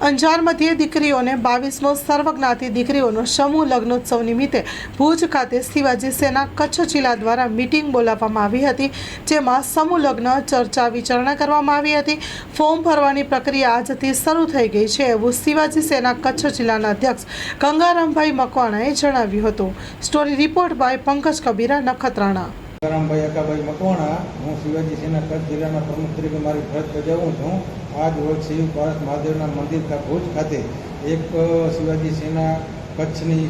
અંજાર મધ્યે દીકરીઓને બાવીસમો સર્વજ્ઞાતિ દીકરીઓનો સમૂહ લગ્નોત્સવ નિમિત્તે ભુજ ખાતે શિવાજી સેના કચ્છ જિલ્લા દ્વારા મીટિંગ બોલાવવામાં આવી હતી, જેમાં સમૂહ લગ્ન, ચર્ચા વિચારણા કરવામાં આવી હતી. ફોર્મ ભરવાની પ્રક્રિયા આજથી શરૂ થઈ ગઈ છે એવું શિવાજી સેના કચ્છ જિલ્લાના અધ્યક્ષ ગંગારામભાઈ મકવાણાએ જણાવ્યું હતું. Story report by Pankaj Kabira, Nakhatrana. Rambhai Akabhai Makwana, હું શિવાજી સેના કચ્છ જિલ્લાના પ્રમુખ તરીકે મારી ફરજ બજાવું છું. આજ રોજ શિવ પારસ મહાદેવના મંદિર ભુજ ખાતે એક શિવાજી સેના કચ્છની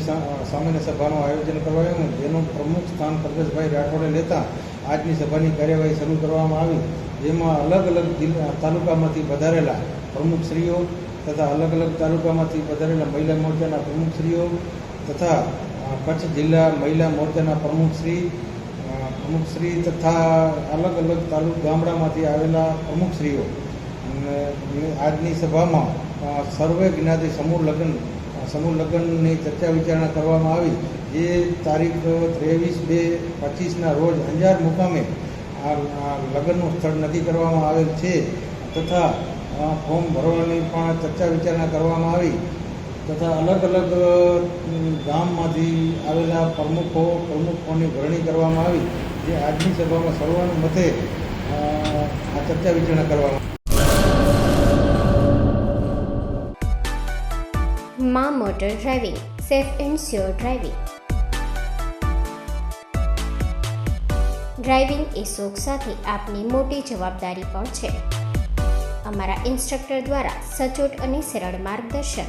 સામાન્ય સભાનું આયોજન કરાયું જેનું પ્રમુખ સ્થાન પ્રદેશભાઈ રાઠોડે લેતા આજની સભાની કાર્યવાહી શરૂ કરવામાં આવી. જેમાં અલગ અલગ તાલુકામાંથી વધારેલા પ્રમુખશ્રીઓ તથા અલગ અલગ તાલુકામાંથી વધારેલા મહિલા મોરચાના પ્રમુખશ્રીઓ તથા કચ્છ જિલ્લા મહિલા મોરચાના પ્રમુખશ્રી અ, શ્રી તથા અલગ અલગ તાલુક ગામડામાંથી આવેલા અમુક શ્રીઓ અને આજની સભામાં સર્વે જ્ઞાતિ સમૂહ લગ્ન સમૂહ લગ્નની ચર્ચા વિચારણા કરવામાં આવી. જે તારીખ ત્રેવીસ બે પચીસના રોજ અંજાર મુકામે આ લગ્નનું સ્થળ નક્કી કરવામાં આવેલ છે. તથા ફોર્મ ભરવાની પણ ચર્ચા વિચારણા કરવામાં આવી. તથા અલગ અલગ ગામમાંથી આવેલા પ્રમુખો પ્રમુખોની વરણી કરવામાં આવી. જે આજની સભામાં સર્વાનુમતે આ ચર્ચા વિચારણા કરવામાં મા motor driving, safe and sure driving. Driving એ શોખ સાથે આપની મોટી જવાબદારી પણ છે. અમારા ઇન્સ્ટ્રક્ટર દ્વારા સચોટ અને સરળ માર્ગદર્શન.